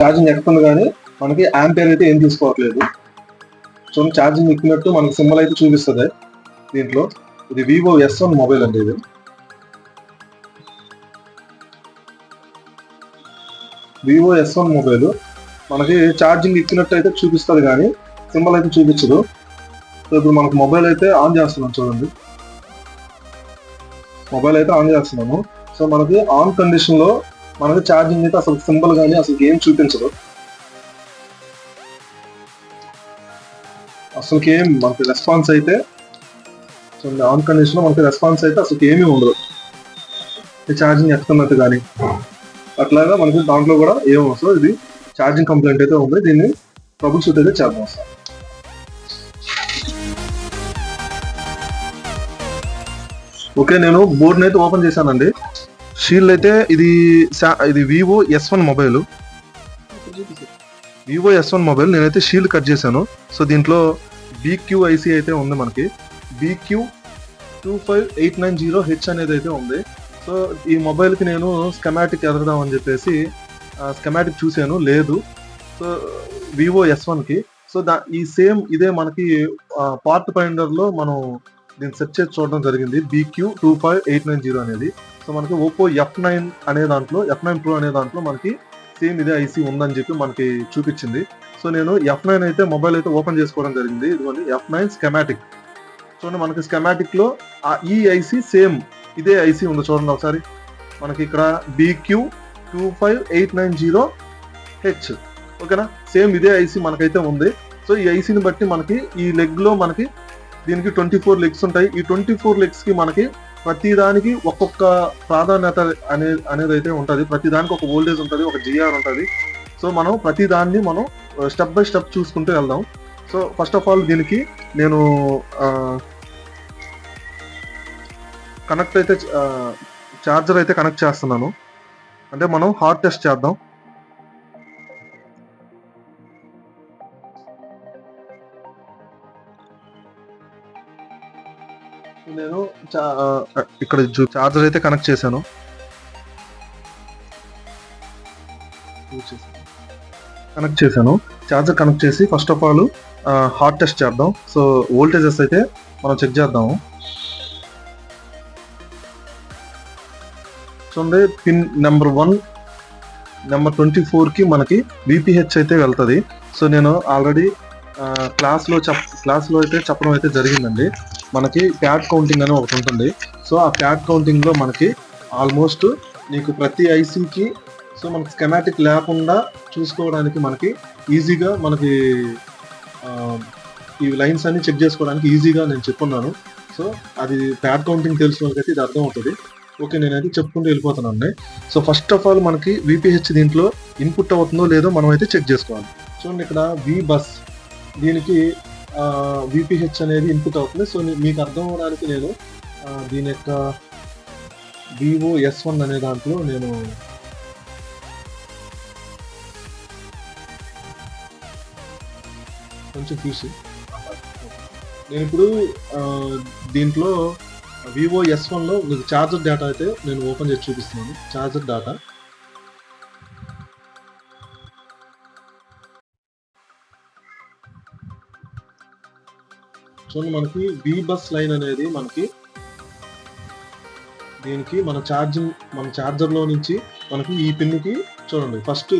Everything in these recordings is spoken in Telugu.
ఛార్జింగ్ ఎక్కుతుంది కానీ మనకి యాంపేర్ అయితే ఏం తీసుకోవట్లేదు. సో ఛార్జింగ్ ఎక్కినట్టు మనకి సింబల్ అయితే చూపిస్తుంది. దీంట్లో ఇది వివో ఎస్ వన్ మొబైల్ అండి ఇది. Vivo S one mobile. మనకి ఛార్జింగ్ ఎక్కినట్టు అయితే చూపిస్తుంది కానీ సింబల్ అయితే చూపించదు. సో ఇప్పుడు మనకు మొబైల్ అయితే ఆన్ చేస్తున్నాం చూడండి. మొబైల్ అయితే ఆన్ చేస్తున్నాము. సో మనకి ఆన్ కండిషన్లో మనకి ఛార్జింగ్ అయితే అసలు సింబల్ కానీ అసలు ఏం చూపించదు. అసలు ఏం మనకి రెస్పాన్స్ అయితే చూడండి ఆన్ కండిషన్లో మనకి రెస్పాన్స్ అయితే అసలు ఏమీ ఉండదు. ఛార్జింగ్ ఎక్కుతున్నట్టు కానీ అట్లాగా మనకి దాంట్లో కూడా ఏం వస్తుంది ఇది ఛార్జింగ్ కంప్లైంట్ అయితే ఉంది దీన్ని ట్రబుల్ షూట్ అయితే చేద్దాం సార్. ఓకే నేను బోర్డ్ని అయితే ఓపెన్ చేశానండి. షీల్డ్ అయితే ఇది సా- ఇది Vivo S one mobile Vivo S one mobile నేనైతే షీల్డ్ కట్ చేశాను. సో దీంట్లో బీక్యూఐసి అయితే ఉంది మనకి. BQ two five eight nine zero H అనేది అయితే ఉంది. సో ఈ మొబైల్కి నేను స్కమాటిక్ ఎదగదాం అని చెప్పేసి స్కెమాటిక్ చూశాను. లేదు. సో వివో ఎస్ వన్కి సో దా ఈ సేమ్ ఇదే మనకి పార్ట్ ఫైండర్లో మనం దీన్ని సెర్చ్ చేసి చూడడం జరిగింది. BQ two five eight nine zero అనేది. సో మనకి ఓపో ఎఫ్ నైన్ అనే దాంట్లో ఎఫ్ నైన్ ప్రో అనే దాంట్లో మనకి సేమ్ ఇదే ఐసీ ఉందని చెప్పి మనకి చూపించింది. సో నేను ఎఫ్ నైన్ అయితే మొబైల్ అయితే ఓపెన్ చేసుకోవడం జరిగింది. ఇదిగోండి ఎఫ్ నైన్ స్కెమాటిక్ చూడండి మనకి స్కెమాటిక్లో ఆ ఈ ఐసీ సేమ్ ఇదే ఐసీ ఉంది చూడండి ఒకసారి. మనకి ఇక్కడ BQ two five eight nine zero H ఓకేనా? సేమ్ ఇదే ఐసీ మనకైతే ఉంది. సో ఈ ఐసీని బట్టి మనకి ఈ లెగ్లో మనకి దీనికి ట్వంటీ ఫోర్ లెగ్స్ ఉంటాయి. ఈ ట్వంటీ ఫోర్ లెగ్స్కి మనకి ప్రతి దానికి ఒక్కొక్క ప్రాధాన్యత అనే అనేది అయితే ఉంటుంది. ప్రతి దానికి ఒక ఓల్డేజ్ ఉంటుంది ఒక జిఆర్ ఉంటుంది. సో మనం ప్రతి దాన్ని మనం స్టెప్ బై స్టెప్ చూసుకుంటూ వెళ్దాం. సో ఫస్ట్ ఆఫ్ ఆల్ దీనికి నేను కనెక్ట్ అయితే చార్జర్ అయితే కనెక్ట్ చేస్తున్నాను. అంటే మనం హార్ట్ టెస్ట్ చేద్దాం. ఇక్కడ చార్జర్ అయితే కనెక్ట్ చేశాను. కనెక్ట్ చేశాను. చార్జర్ కనెక్ట్ చేసి first of all heart test చేద్దాం. సో వోల్టేజెస్ అయితే మనం చెక్ చేద్దాము. చూడండి pin number one number twenty ఫోర్కి మనకి విపిహెచ్ అయితే వెళ్తుంది. సో నేను ఆల్రెడీ క్లాస్లో చెప్ క్లాస్లో అయితే చెప్పడం అయితే జరిగిందండి. మనకి ప్యాడ్ కౌంటింగ్ అని ఒకటి ఉంటుంది. సో ఆ ప్యాడ్ కౌంటింగ్లో మనకి ఆల్మోస్ట్ నీకు ప్రతి ఐసీకి సో మనకి స్కెమాటిక్ లేకుండా చూసుకోవడానికి మనకి ఈజీగా మనకి ఈ లైన్స్ అన్ని చెక్ చేసుకోవడానికి ఈజీగా నేను చెప్పున్నాను. సో అది ప్యాడ్ కౌంటింగ్ తెలిసిన వాళ్ళకైతే ఇది అర్థం అవుతుంది. ఓకే అయితే చెప్పుకుంటూ వెళ్ళిపోతున్నాను సో ఫస్ట్ ఆఫ్ ఆల్ మనకి విపిహెచ్ దీంట్లో ఇన్పుట్ అవుతుందో లేదో మనం అయితే చెక్ చేసుకోవాలి. చూడండి ఇక్కడ వి బస్ దీనికి విపిహెచ్ అనేది ఇన్పుట్ అవుతుంది. సో మీకు అర్థం అవడానికి నేను దీని యొక్క వివో ఎస్ వన్ అనే దాంట్లో నేను కొంచెం చూసి. నేను ఇప్పుడు దీంట్లో వివో ఎస్ వన్లో మీకు ఛార్జర్ డేటా అయితే నేను ఓపెన్ చేసి చూపిస్తున్నాను. చార్జర్ డేటా చూడండి మనకి వి బస్ లైన్ అనేది మనకి దీనికి మన ఛార్జింగ్ మన ఛార్జర్లో నుంచి మనకి ఈ పిన్కి చూడండి ఫస్ట్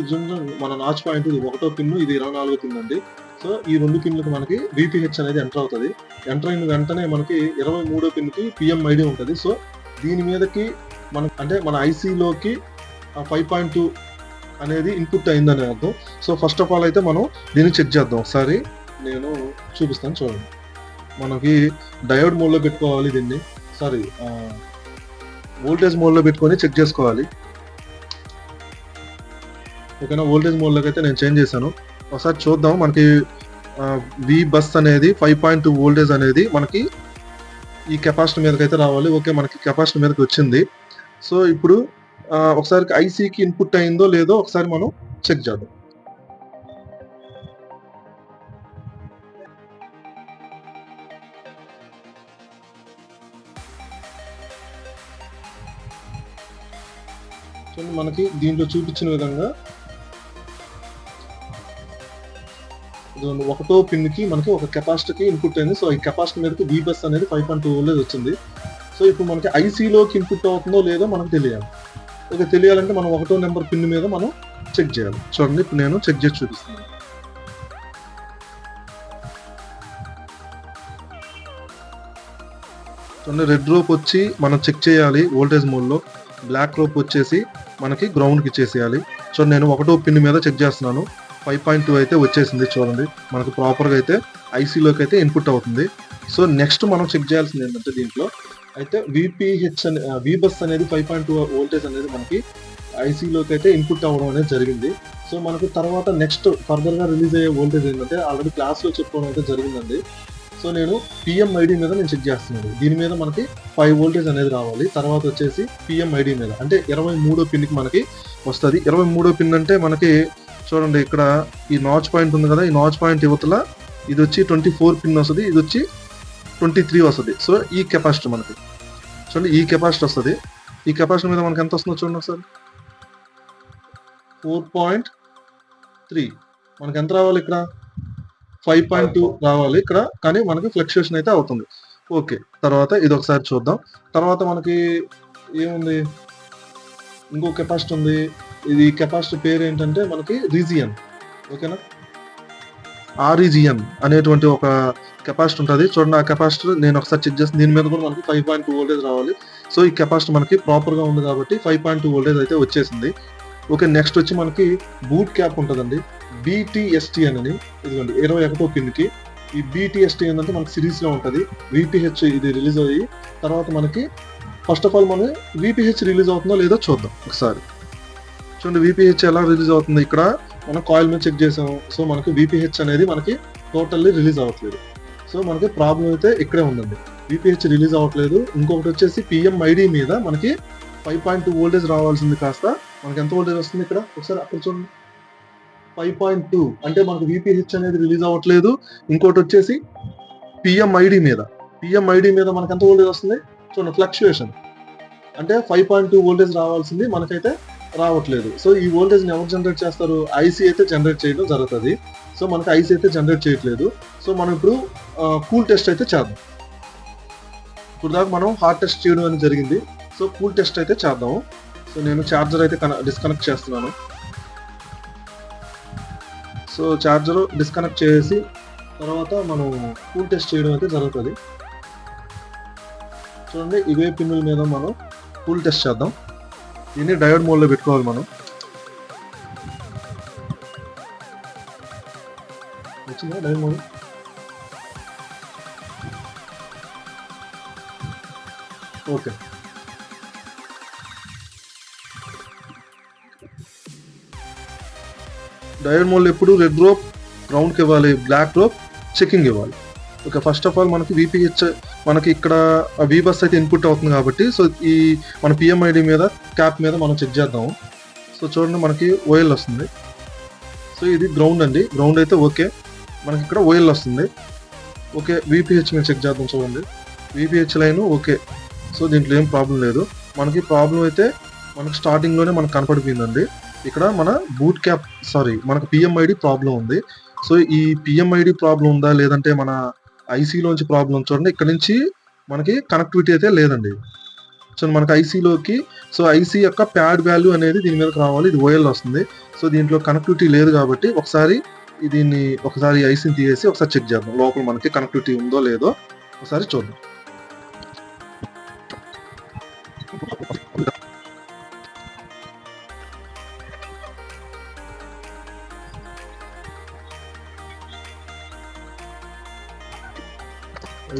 మన నాచ్ పాయింట్ ఇది ఒకటో పిన్ ఇది ఇరవై నాలుగో పిన్ అండి. సో ఈ రెండు పిన్లకు మనకి విపిహెచ్ అనేది ఎంటర్ అవుతుంది. ఎంటర్ అయిన వెంటనే మనకి ఇరవై మూడో పిన్కి ఉంటుంది. సో దీని మీదకి మన అంటే మన ఐసీలోకి ఫైవ్ పాయింట్ టూ అనేది ఇన్పుట్ అయిందని అర్థం. సో ఫస్ట్ ఆఫ్ ఆల్ అయితే మనం దీన్ని చెక్ చేద్దాం. ఒకసారి నేను చూపిస్తాను చూడండి. మనకి డయోడ్ మోడ్లో పెట్టుకోవాలి దీన్ని. సారీ వోల్టేజ్ మోడ్లో పెట్టుకొని చెక్ చేసుకోవాలి. ఓకేనా? వోల్టేజ్ మోడ్లోకి అయితే నేను చేంజ్ చేశాను. ఒకసారి చూద్దాం. మనకి వి బస్ అనేది ఫైవ్ పాయింట్ టూ వోల్టేజ్ అనేది మనకి ఈ కెపాసిటీ మీదకి అయితే రావాలి. ఓకే మనకి కెపాసిటీ మీదకి వచ్చింది. సో ఇప్పుడు ఒకసారి ఐసీకి ఇన్పుట్ అయిందో లేదో ఒకసారి మనం చెక్ చేద్దాం. మనకి దీంట్లో చూపించిన విధంగా ఒకటో పిన్కి మనకి ఒక కెపాసిటీకి ఇన్పుట్ అయింది. సో ఈ కెపాసిటీ మీదకి బీబస్ బస్ అనేది ఫైవ్ పాయింట్ టూ వోల్టేజ్ వచ్చింది. సో ఇప్పుడు మనకి ఐసీలోకి ఇన్పుట్ అవుతుందో లేదో మనకు తెలియాలి. ఓకే తెలియాలంటే మనం ఒకటో నెంబర్ పిన్ మీద మనం చెక్ చేయాలి. చూడండి ఇప్పుడు నేను చెక్ చేసి చూపిస్తాను. చూడండి రెడ్ రోప్ వచ్చి మనం చెక్ చేయాలి వోల్టేజ్ మోడ్లో బ్లాక్ రోప్ వచ్చేసి మనకి గ్రౌండ్కి ఇచ్చేసేయాలి. సో నేను ఒకటో పిన్ మీద చెక్ చేస్తున్నాను. ఫైవ్ పాయింట్ టూ అయితే వచ్చేసింది చూడండి. మనకు ప్రాపర్గా అయితే ఐసీలోకి అయితే ఇన్పుట్ అవుతుంది. సో నెక్స్ట్ మనం చెక్ చేయాల్సింది ఏంటంటే దీంట్లో అయితే విపిహెచ్ అనే వి బస్ అనేది ఫైవ్ పాయింట్ టూ వోల్టేజ్ అనేది మనకి ఐసీలోకి అయితే ఇన్పుట్ అవ్వడం అనేది జరిగింది. సో మనకు తర్వాత నెక్స్ట్ ఫర్దర్గా రిలీజ్ అయ్యే వోల్టేజ్ ఏంటంటే ఆల్రెడీ క్లాస్లో చెప్పుకోవడం అయితే జరిగిందండి. సో నేను పిఎంఐడి మీద నేను చెక్ చేస్తున్నాను. దీని మీద మనకి ఫైవ్ వోల్టేజ్ అనేది రావాలి. తర్వాత వచ్చేసి పిఎంఐడి మీద. అంటే ఇరవై మూడో పిన్కి మనకి వస్తుంది. ఇరవై మూడో పిన్ అంటే మనకి చూడండి ఇక్కడ ఈ నాచ్ పాయింట్ ఉంది కదా ఈ నాచ్ పాయింట్ యువతల ఇది వచ్చి ట్వంటీ ఫోర్ పిన్ వస్తుంది. ఇది వచ్చి ట్వంటీ త్రీ వస్తుంది. సో ఈ కెపాసిటీ మనకి. చూడండి ఈ కెపాసిటీ వస్తుంది. ఈ కెపాసిటీ మీద మనకి ఎంత వస్తుందో చూడండి ఒకసారి. ఫోర్ పాయింట్ త్రీ మనకి ఎంత రావాలి ఇక్కడ? ఫైవ్ పాయింట్ టూ రావాలి ఇక్కడ కానీ మనకి ఫ్లక్చుయేషన్ అయితే అవుతుంది. ఓకే తర్వాత ఇది ఒకసారి చూద్దాం. తర్వాత మనకి ఏముంది? ఇంకో కెపాసిటీ ఉంది. ఇది కెపాసిటీ పేరు ఏంటంటే మనకి రీజియన్ ఓకేనా ఆరిజియన్ అనేటువంటి ఒక కెపాసిటీ ఉంటుంది. చూడండి ఆ కెపాసిటీ నేను ఒకసారి చెక్ చేస్తాను దీని మీద కూడా మనకి ఫైవ్ పాయింట్ టూ వోల్టేజ్ రావాలి. సో ఈ కెపాసిటీ మనకి ప్రాపర్గా ఉంది కాబట్టి ఫైవ్ పాయింట్ టూ వోల్టేజ్ అయితే వచ్చేసింది. ఓకే నెక్స్ట్ వచ్చి మనకి బూట్ క్యాప్ ఉంటుందండి. బీటీఎస్టీ అనేది ఇదిగోండి ఇరవై ఒకటో పిన్కి ఈ బీటీఎస్టీ ఏంటంటే మనకి సిరీస్లో ఉంటుంది విపిహెచ్ ఇది రిలీజ్ అయ్యి తర్వాత మనకి ఫస్ట్ ఆఫ్ ఆల్ మనం విపిహెచ్ రిలీజ్ అవుతుందో లేదో చూద్దాం ఒకసారి. చూడండి విపిహెచ్ ఎలా రిలీజ్ అవుతుంది ఇక్కడ. మనం కాయిల్ మీద చెక్ చేసాము. సో మనకి విపిహెచ్ అనేది మనకి టోటల్లీ రిలీజ్ అవ్వట్లేదు. సో మనకి ప్రాబ్లం అయితే ఇక్కడే ఉందండి. విపిహెచ్ రిలీజ్ అవ్వట్లేదు. ఇంకొకటి వచ్చేసి పిఎంఐడి మీద మనకి ఫైవ్ పాయింట్ టూ వోల్టేజ్ రావాల్సింది కాస్త. మనకి ఎంత వోల్టేజ్ వస్తుంది ఇక్కడ? ఒకసారి అక్కడ చూడండి. ఫైవ్ పాయింట్ టూ అంటే మనకు విపిహెచ్ అనేది రిలీజ్ అవ్వట్లేదు. ఇంకోటి వచ్చేసి పిఎంఐడి మీద. పిఎంఐడి మీద మనకు ఎంత వోల్టేజ్ వస్తుంది? చూడండి ఫ్లక్చుయేషన్ అంటే ఫైవ్ పాయింట్ టూ వోల్టేజ్ రావాల్సింది మనకైతే రావట్లేదు. సో ఈ వోల్టేజ్ ఎవరు జనరేట్ చేస్తారు? ఐసీ అయితే జనరేట్ చేయడం జరుగుతుంది. సో మనకి ఐసీ అయితే జనరేట్ చేయట్లేదు. సో మనం ఇప్పుడు కూల్ టెస్ట్ అయితే చేద్దాం. ఇప్పుడు దాకా మనం హార్ట్ టెస్ట్ చేయడం అనేది జరిగింది. సో కూల్ టెస్ట్ అయితే చేద్దాము. సో నేను ఛార్జర్ అయితే డిస్కనెక్ట్ చేస్తున్నాను. సో ఛార్జర్ డిస్కనెక్ట్ చేసి తర్వాత మనం కూల్ టెస్ట్ చేయడం అయితే జరుగుతుంది. చూడండి ఇవే పిన్నుల మీద మనం కూల్ టెస్ట్ చేద్దాం. దీన్ని డయోడ్ మోడ్లో పెట్టుకోవాలి మనం. వచ్చిందా డయోడ్ మోడ్ ఓకే. డయోడ్ మోడ్లో ఎప్పుడు రెడ్ రోప్ గ్రౌండ్కి ఇవ్వాలి బ్లాక్ రోప్ చెకింగ్ ఇవ్వాలి. ఓకే ఫస్ట్ ఆఫ్ ఆల్ మనకి విపిహెచ్ మనకి ఇక్కడ వి బస్ అయితే ఇన్పుట్ అవుతుంది కాబట్టి సో ఈ మన పిఎంఐడి మీద క్యాప్ మీద మనం చెక్ చేద్దాము. సో చూడండి మనకి ఓఎల్ వస్తుంది. సో ఇది గ్రౌండ్ అండి. గ్రౌండ్ అయితే ఓకే మనకి ఇక్కడ ఓఎల్ వస్తుంది. ఓకే విపిహెచ్ మీద చెక్ చేద్దాం చూడండి. విపిహెచ్ లైన్ ఓకే సో దీంట్లో ఏం ప్రాబ్లం లేదు. మనకి ప్రాబ్లం అయితే మనకి స్టార్టింగ్లోనే మనకు కనపడిపోయిందండి. ఇక్కడ మన బూట్ క్యాప్ సారీ మనకు పిఎంఐడి ప్రాబ్లం ఉంది. సో ఈ పిఎంఐడి ప్రాబ్లం ఉందా? లేదంటే మన ఐసీలోంచి ప్రాబ్లం చూడండి. ఇక్కడ నుంచి మనకి కనెక్టివిటీ అయితే లేదండి. సో మనకి ఐసీలోకి సో ఐసీ యొక్క ప్యాడ్ వాల్యూ అనేది దీని మీదకి రావాలి. ఇది ఓఎల్ వస్తుంది. సో దీంట్లో కనెక్టివిటీ లేదు కాబట్టి ఒకసారి దీన్ని ఒకసారి ఐసీని తీసేసి ఒకసారి చెక్ చేద్దాం. లోపల మనకి కనెక్టివిటీ ఉందో లేదో ఒకసారి చూద్దాం.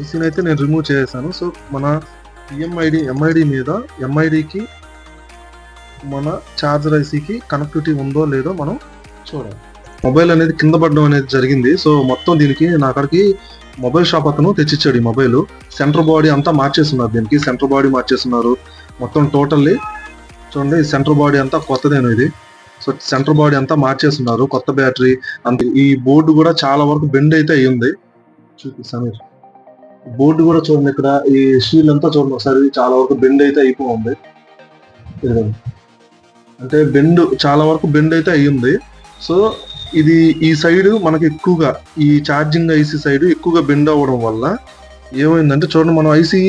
ఐసీని అయితే నేను రిమూవ్ చేశాను సో మన ఈఎంఐడి ఎంఐడి మీద ఎంఐడికి మన ఛార్జర్ ఐసీకి కనెక్టివిటీ ఉందో లేదో మనం చూడాలి. మొబైల్ అనేది కింద పడడం అనేది జరిగింది. సో మొత్తం దీనికి నా అక్కడికి మొబైల్ షాప్ అతను తెచ్చిచ్చాడు ఈ మొబైల్ సెంటర్ బాడీ అంతా మార్చేస్తున్నారు దీనికి. సెంటర్ బాడీ మార్చేస్తున్నారు. మొత్తం టోటల్లీ చూడండి సెంటర్ బాడీ అంతా కొత్తదేను ఇది. సో సెంటర్ బాడీ అంతా మార్చేస్తున్నారు. కొత్త బ్యాటరీ అంత ఈ బోర్డు కూడా చాలా వరకు బెండ్ అయితే అయ్యింది. చూపి సమీర్ బోర్డు కూడా చూడండి ఇక్కడ. ఈ షీల్ అంతా చూడండి ఒకసారి. చాలా వరకు బెండ్ అయితే అయిపోయింది. అంటే బెండ్ చాలా వరకు బెండ్ అయితే అయ్యింది. సో ఇది ఈ సైడ్ మనకి ఎక్కువగా ఈ ఛార్జింగ్ ఐసీ సైడ్ ఎక్కువగా బెండ్ అవ్వడం వల్ల ఏమైందంటే చూడండి మనం ఐసీ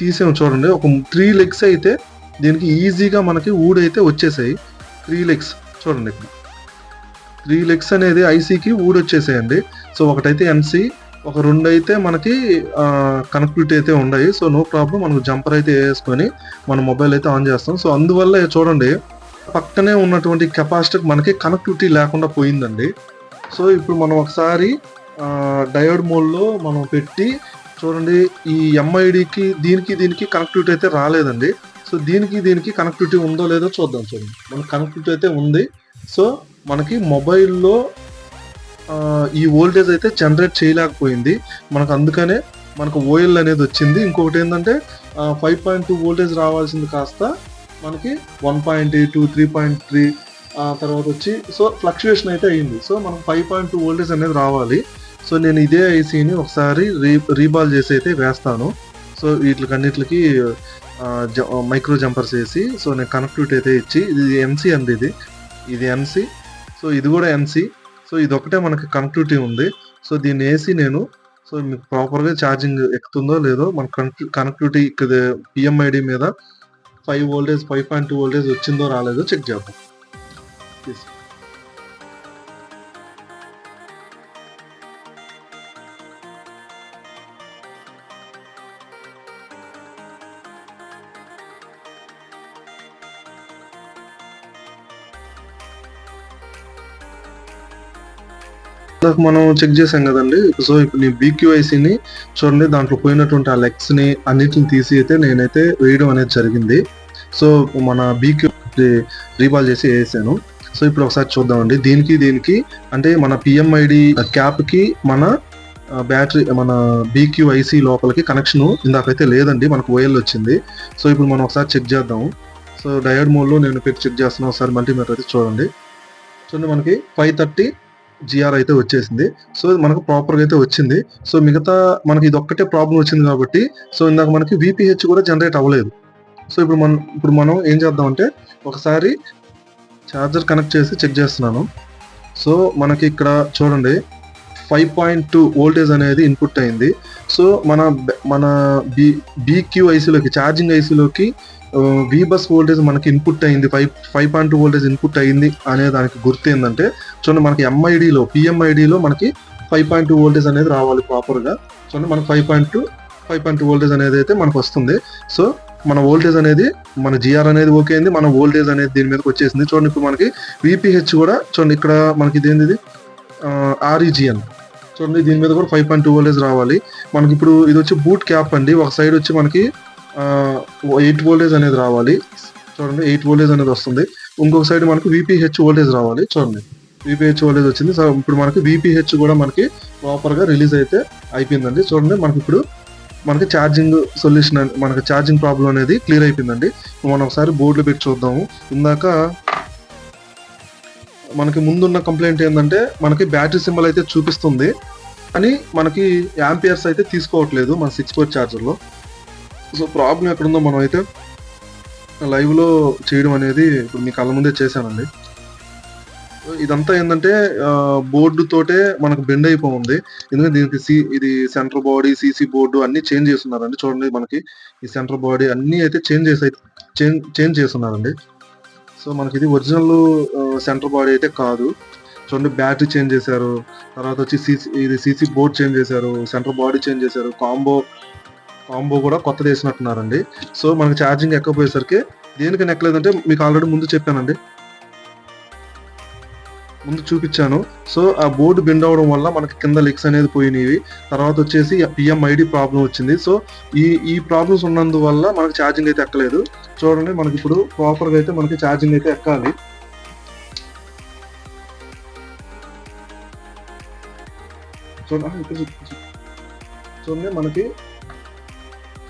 తీసాము చూడండి. ఒక త్రీ లెగ్స్ అయితే దీనికి ఈజీగా మనకి ఊడైతే వచ్చేసాయి. త్రీ లెగ్స్ చూడండి. ఇక్కడ త్రీ లెగ్స్ అనేది ఐసీకి ఊడొచ్చేసాయండి సో ఒకటైతే ఎన్సీ ఒక రెండు అయితే మనకి కనెక్టివిటీ అయితే ఉన్నాయి సో నో ప్రాబ్లం మనకు జంపర్ అయితే వేసుకొని మన మొబైల్ అయితే ఆన్ చేస్తాం. సో అందువల్ల చూడండి పక్కనే ఉన్నటువంటి కెపాసిటీకి మనకి కనెక్టివిటీ లేకుండా పోయిందండి. సో ఇప్పుడు మనం ఒకసారి డయోడ్ మోడ్లో మనం పెట్టి చూడండి ఈ ఎంఐడికి దీనికి దీనికి కనెక్టివిటీ అయితే రాలేదండి. సో దీనికి దీనికి కనెక్టివిటీ ఉందో లేదో చూద్దాం చూడండి. మనకి కనెక్టివిటీ అయితే ఉంది. సో మనకి మొబైల్లో ఈ వోల్టేజ్ అయితే జనరేట్ చేయలేకపోయింది. మనకు అందుకనే మనకు ఓఎల్ అనేది వచ్చింది. ఇంకొకటి ఏంటంటే ఫైవ్ పాయింట్ టూ వోల్టేజ్ రావాల్సింది కాస్త మనకి one point eight three point three తర్వాత వచ్చి సో ఫ్లక్చుయేషన్ అయితే అయ్యింది సో మనకు ఫైవ్ పాయింట్ టూ వోల్టేజ్ అనేది రావాలి. సో నేను ఇదే ఐసీని ఒకసారి రీ రీబాల్ చేసి అయితే వేస్తాను. సో వీటికన్నిటికి మైక్రో జంపర్స్ వేసి సో నేను కనెక్టివిటీ అయితే ఇచ్చి ఇది ఎన్సీ అండి ఇది. ఇది ఎన్సీ సో ఇది కూడా ఎన్సీ సో ఇది ఒకటే మనకి కనెక్టివిటీ ఉంది. సో దీన్ని వేసి నేను సో మీకు ప్రాపర్గా ఛార్జింగ్ ఎక్కుతుందో లేదో మన కనెక్టివిటీ ఇక్కడ పిఎంఐడి మీద five voltage five point two voltage వచ్చిందో రాలేదో చెక్ చేద్దాం. మనం చెక్ చేసాం కదండి. సో ఇప్పుడు నేను బీక్యూఐసిని చూడండి దాంట్లో పోయినటువంటి ఆ లెగ్స్ని అన్నిటిని తీసి అయితే నేనైతే వేయడం అనేది జరిగింది. సో మన బీక్యూ రీబాల్ చేసి వేసాను. సో ఇప్పుడు ఒకసారి చూద్దామండి. దీనికి దీనికి అంటే మన పిఎంఐడి క్యాప్కి మన బ్యాటరీ మన బీక్యూఐసి లోపలికి కనెక్షన్ ఇందాకైతే లేదండి మనకు ఓఎల్ వచ్చింది. సో ఇప్పుడు మనం ఒకసారి చెక్ చేద్దాము. సో డయోడ్ మోడ్లో నేను పెట్టి చెక్ చేస్తున్నాను ఒకసారి మల్టీమీటర్ అయితే చూడండి. చూడండి మనకి ఫైవ్ థర్టీ జిఆర్ అయితే వచ్చేసింది. సో మనకు ప్రాపర్గా అయితే వచ్చింది. సో మిగతా మనకి ఇది ఒక్కటే ప్రాబ్లం వచ్చింది కాబట్టి సో ఇందాక మనకి విపిహెచ్ కూడా జనరేట్ అవ్వలేదు. సో ఇప్పుడు మనం ఇప్పుడు మనం ఏం చేద్దామంటే ఒకసారి ఛార్జర్ కనెక్ట్ చేసి చెక్ చేస్తున్నాను. సో మనకి ఇక్కడ చూడండి ఫైవ్ పాయింట్ టూ వోల్టేజ్ అనేది ఇన్పుట్ అయింది. సో మన మన బి బీక్యూ ఐసీలోకి ఛార్జింగ్ ఐసీలోకి వి బస్ వోల్టేజ్ మనకి ఇన్పుట్ అయింది. Five five point two voltage input అయింది అనే దానికి గుర్తు ఏంటంటే చూడండి మనకి ఎంఐడిలో పిఎంఐడిలో మనకి ఫైవ్ పాయింట్ టూ వోల్టేజ్ అనేది రావాలి ప్రాపర్గా చూడండి మనకి five point two five point two voltage అనేది అయితే మనకు వస్తుంది. సో మన వోల్టేజ్ అనేది మన జిఆర్ అనేది ఓకే అయింది. మన వోల్టేజ్ అనేది దీని మీదకి వచ్చేసింది. చూడండి ఇప్పుడు మనకి విపిహెచ్ కూడా చూడండి ఇక్కడ మనకి ఇదేంది ఇది? ఆర్ఈజిఎన్ చూడండి దీని మీద కూడా ఫైవ్ పాయింట్ టూ వోల్టేజ్ రావాలి. మనకి ఇప్పుడు ఇది వచ్చి బూట్ క్యాప్ అండి. ఒక సైడ్ వచ్చి మనకి ఎయిట్ వోల్టేజ్ అనేది రావాలి. చూడండి ఎయిట్ వోల్టేజ్ అనేది వస్తుంది. ఇంకొక సైడ్ మనకు విపిహెచ్ వోల్టేజ్ రావాలి. చూడండి విపిహెచ్ వోల్టేజ్ వచ్చింది. సో ఇప్పుడు మనకి విపిహెచ్ కూడా మనకి ప్రాపర్గా రిలీజ్ అయితే అయిపోయిందండి. చూడండి మనకి ఇప్పుడు మనకి ఛార్జింగ్ సొల్యూషన్ మనకి ఛార్జింగ్ ప్రాబ్లం అనేది క్లియర్ అయిపోయిందండి. మనం ఒకసారి బోర్డులో పెట్టి చూద్దాము. ఇందాక మనకి ముందున్న కంప్లైంట్ ఏంటంటే మనకి బ్యాటరీ సింబల్ అయితే చూపిస్తుంది. అని మనకి యాంపియర్స్ అయితే తీసుకోవట్లేదు మన సిక్స్ ఫోర్ ఛార్జర్లో సో ప్రాబ్లం ఎక్కడుందో మనం అయితే లైవ్లో చేయడం అనేది ఇప్పుడు మీ కళ్ళ ముందే చేశానండి. ఇదంతా ఏంటంటే బోర్డు తోటే మనకు బెండ్ అయిపోయింది ఎందుకంటే దీనికి సి ఇది సెంటర్ బాడీ సీసీ బోర్డు అన్ని చేంజ్ చేస్తున్నారండి. చూడండి మనకి ఈ సెంటర్ బాడీ అన్ని అయితే చేంజ్ చేసి చేంజ్ చేంజ్ చేస్తున్నారండి. సో మనకి ఇది ఒరిజినల్ సెంటర్ బాడీ అయితే కాదు. చూడండి బ్యాటరీ చేంజ్ చేశారు. తర్వాత వచ్చి సీసీ ఇది సీసీ బోర్డ్ చేంజ్ చేశారు. సెంటర్ బాడీ చేంజ్ చేశారు. కాంబో కాంబో కూడా కొత్తది వేసినట్టున్నారండి. సో మనకి ఛార్జింగ్ ఎక్కకపోయేసరికి దేనికి నెక్కలేదంటే మీకు ఆల్రెడీ ముందు చెప్పానండి. ముందు చూపించాను. సో ఆ బోర్డు బెండ్ అవడం వల్ల మనకి కింద లిక్స్ అనేది పోయినవి. తర్వాత వచ్చేసి పిఎంఐడి ప్రాబ్లం వచ్చింది. సో ఈ ఈ ప్రాబ్లమ్స్ ఉన్నందువల్ల మనకి ఛార్జింగ్ అయితే ఎక్కలేదు. చూడండి మనకి ఇప్పుడు ప్రాపర్గా అయితే మనకి ఛార్జింగ్ అయితే ఎక్కాలి. చూడండి మనకి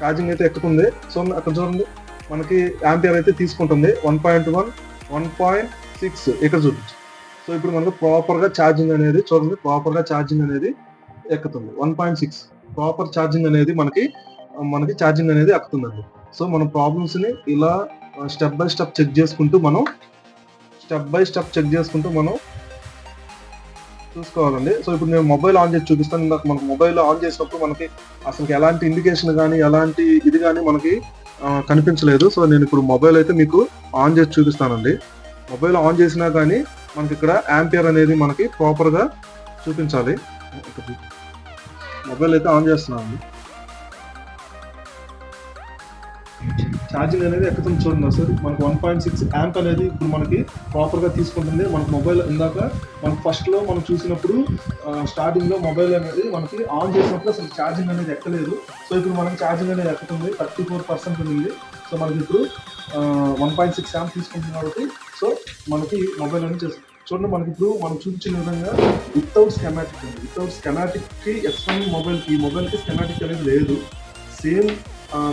ఛార్జింగ్ అయితే ఎక్కుతుంది. సో అక్కడ చూడండి మనకి యాంపియర్ అయితే తీసుకుంటుంది. One point one one point six ఇక్కడ చూపించు. సో ఇప్పుడు మనకు ప్రాపర్గా ఛార్జింగ్ అనేది చూడండి ప్రాపర్గా ఛార్జింగ్ అనేది ఎక్కుతుంది. One point six proper charging అనేది మనకి మనకి ఛార్జింగ్ అనేది ఎక్కుతుందండి. సో మన ప్రాబ్లమ్స్ని ఇలా స్టెప్ బై స్టెప్ చెక్ చేసుకుంటూ మనం స్టెప్ బై స్టెప్ చెక్ చేసుకుంటూ మనం చూసుకోవాలండి. సో ఇప్పుడు నేను మొబైల్ ఆన్ చేసి చూపిస్తాను. ఇందాక మనకు మొబైల్ ఆన్ చేసినప్పుడు మనకి అసలు ఎలాంటి ఇండికేషన్ కానీ ఎలాంటి ఇది కానీ మనకి కనిపించలేదు. సో నేను ఇప్పుడు మొబైల్ అయితే మీకు ఆన్ చేసి చూపిస్తానండి. మొబైల్ ఆన్ చేసినా కానీ మనకి ఇక్కడ యాంపియర్ అనేది మనకి ప్రాపర్గా చూపించాలి. మొబైల్ అయితే ఆన్ చేస్తున్నాను. ఛార్జింగ్ అనేది ఎక్కుతుంది చూడండి సార్. మనకి వన్ పాయింట్ సిక్స్ యాంప్ అనేది ఇప్పుడు మనకి ప్రాపర్గా తీసుకుంటుంది. మనకి మొబైల్ ఇందాక మనకు ఫస్ట్లో మనం చూసినప్పుడు స్టార్టింగ్లో మొబైల్ అనేది మనకి ఆన్ చేసినప్పుడు అసలు ఛార్జింగ్ అనేది ఎక్కలేదు. సో ఇప్పుడు మనకి ఛార్జింగ్ అనేది ఎక్కుతుంది. థర్టీ ఫోర్ పర్సెంట్ ఉంది. సో మనకి ఇప్పుడు వన్ పాయింట్ సిక్స్ యాంప్ తీసుకుంటుంది కాబట్టి సో మనకి మొబైల్ అనేది చేస్తుంది. చూడండి మనకి ఇప్పుడు మనం చూపించిన విధంగా వితౌట్ స్కెమాటిక్ ఉంది. వితౌట్ స్కెమాటిక్కి ఎక్స్ట్రా మొబైల్కి ఈ మొబైల్కి స్కెమాటిక్ అనేది లేదు. సేమ్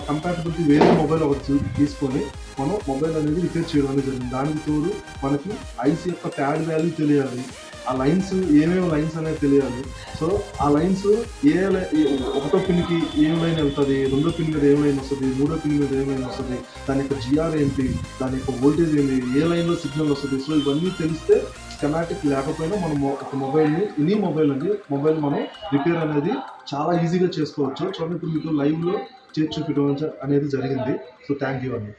కంపాటబిలిటీ వేరే మొబైల్ ఒకటి తీసుకొని మనం మొబైల్ అనేది రిపేర్ చేయడం అనేది జరిగింది. దానికి తోడు మనకి ఐస్ యొక్క ప్యాడ్ వాల్యూ తెలియాలి. ఆ లైన్స్ ఏమేమి లైన్స్ అనేది తెలియాలి. సో ఆ లైన్స్ ఏ ఒకటో పిన్కి ఏం లైన్ వెళ్తుంది రెండో పిన్ మీద ఏం లైన్ వస్తుంది మూడో పిన్ మీద ఏం లైన్ వస్తుంది దాని యొక్క జిఆర్ ఏంటి దాని యొక్క వోల్టేజ్ ఏంటి ఏ లైన్లో సిగ్నల్ వస్తుంది. సో ఇవన్నీ తెలిస్తే స్కెమాటిక్ లేకపోయినా మనం ఒక మొబైల్ని ఎనీ మొబైల్ అండి మొబైల్ మనం రిపేర్ అనేది చాలా ఈజీగా చేసుకోవచ్చు. చూడండి ఇప్పుడు మీకు లైవ్లో చేర్చి చూపించడం అనేది జరిగింది. సో థ్యాంక్ యూ అండి.